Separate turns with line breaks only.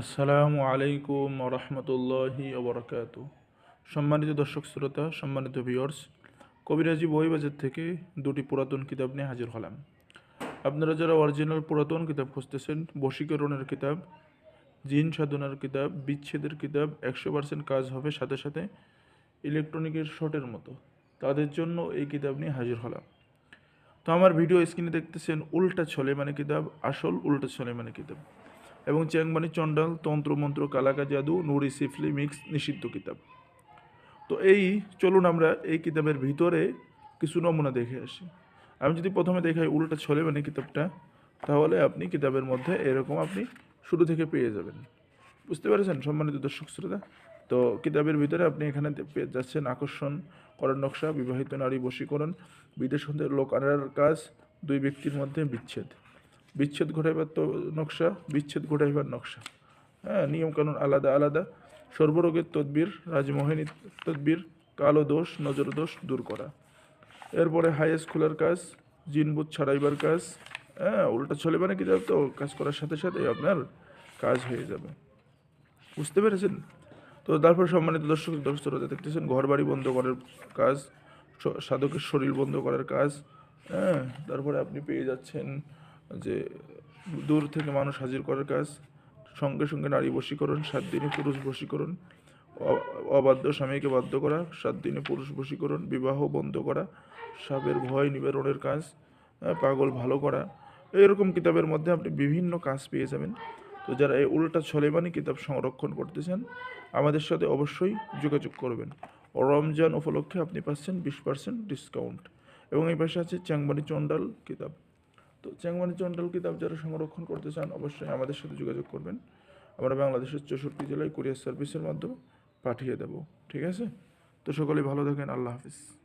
আসসালামু আলাইকুম রহমতুল্লাহি ওবরাকাত সম্মানিত দর্শক শ্রোতা, সম্মানিত ভিউয়ার্স কবিরাজি বইবাজার থেকে দুটি পুরাতন কিতাব নিয়ে হাজির হলাম। আপনারা যারা অরিজিনাল পুরাতন কিতাব খুঁজতেছেন, বশীকরণের কিতাব, জিন সাধনার কিতাব, বিচ্ছেদের কিতাব, একশো পার্সেন্ট কাজ হবে সাথে সাথে ইলেকট্রনিকের শটের মতো। তাদের জন্য এই কিতাব নিয়ে হাজির হলাম। তো আমার ভিডিও স্ক্রিনে দেখতেছেন উল্টা ছলে মানে কিতাব, আসল উল্টা ছলে মানে কিতাব। এবং চ্যাংমানি চণ্ডাল, তন্ত্রমন্ত্র, কালাকা জাদু, নুরি, সিফলি, মিক্স, নিষিদ্ধ কিতাব। তো এই চলুন আমরা এই কিতাবের ভিতরে কিছু নমুনা দেখে আসি। আমি যদি প্রথমে দেখাই উল্টা ছলে মানে কিতাবটা, তাহলে আপনি কিতাবের মধ্যে এরকম আপনি শুরু থেকে পেয়ে যাবেন। বুঝতে পেরেছেন, সম্মানিত দর্শক শ্রোতা? তো কিতাবের ভিতরে আপনি এখানে পেয়ে যাচ্ছেন আকর্ষণ, করার নকশা, বিবাহিত নারী বশীকরণ, বিদেশ লোক আনার কাজ, দুই ব্যক্তির মধ্যে বিচ্ছেদ। বিচ্ছেদ ঘটাইবার তো নকশা, বিচ্ছেদ ঘটাইবার নকশা। হ্যাঁ নিয়মকানুন আলাদা আলাদা। সর্বরোগের তদবির রাজমোহিনী তদবির, কালো দোষ, নজর দোষ দূর করা। এরপরে হাইয়েস্ট খোলার কাজ, জিনবুত ছাড়াইবার কাজ। হ্যাঁ উল্টা চলে মানে কি যাবে তো, কাজ করার সাথে সাথে আপনার কাজ হয়ে যাবে। বুঝতে পেরেছেন? তো তারপর সম্মানিত দর্শক, দর্শকরা দেখতেছেন ঘর বাড়ি বন্ধ করার কাজ সাধকের শরীর বন্ধ করার কাজ। হ্যাঁ তারপরে আপনি পেয়ে যাচ্ছেন যে দূর থেকে মানুষ হাজির করার কাজ, সঙ্গে সঙ্গে নারী বশীকরণ, সাত দিনে পুরুষ বশীকরণ অবাধ্য স্বামীকে বাধ্য করা, সাত দিনে পুরুষ বশীকরণ, বিবাহ বন্ধ করা, সাপের ভয় নিবারণের কাজ পাগল ভালো করা, এরকম কিতাবের মধ্যে আপনি বিভিন্ন কাজ পেয়ে যাবেন। তো যারা এই উল্টা ছলেমানি কিতাব সংরক্ষণ করতে চান আমাদের সাথে অবশ্যই যোগাযোগ করবেন। রমজান উপলক্ষে আপনি পাচ্ছেন বিশ পার্সেন্ট ডিসকাউন্ট এবং এই পাশে আছে চ্যাংমানি চন্ডাল কিতাব। তো চ্যাংমানি চন্ডাল কিতাব যারা সংরক্ষণ করতে চান, অবশ্যই আমাদের সাথে যোগাযোগ করবেন। আমরা বাংলাদেশের চৌষট্টি জেলায় কুরিয়ার সার্ভিসের মাধ্যমে পাঠিয়ে দেব। ঠিক আছে? তো সকলেই ভালো থাকেন। আল্লাহ হাফিজ।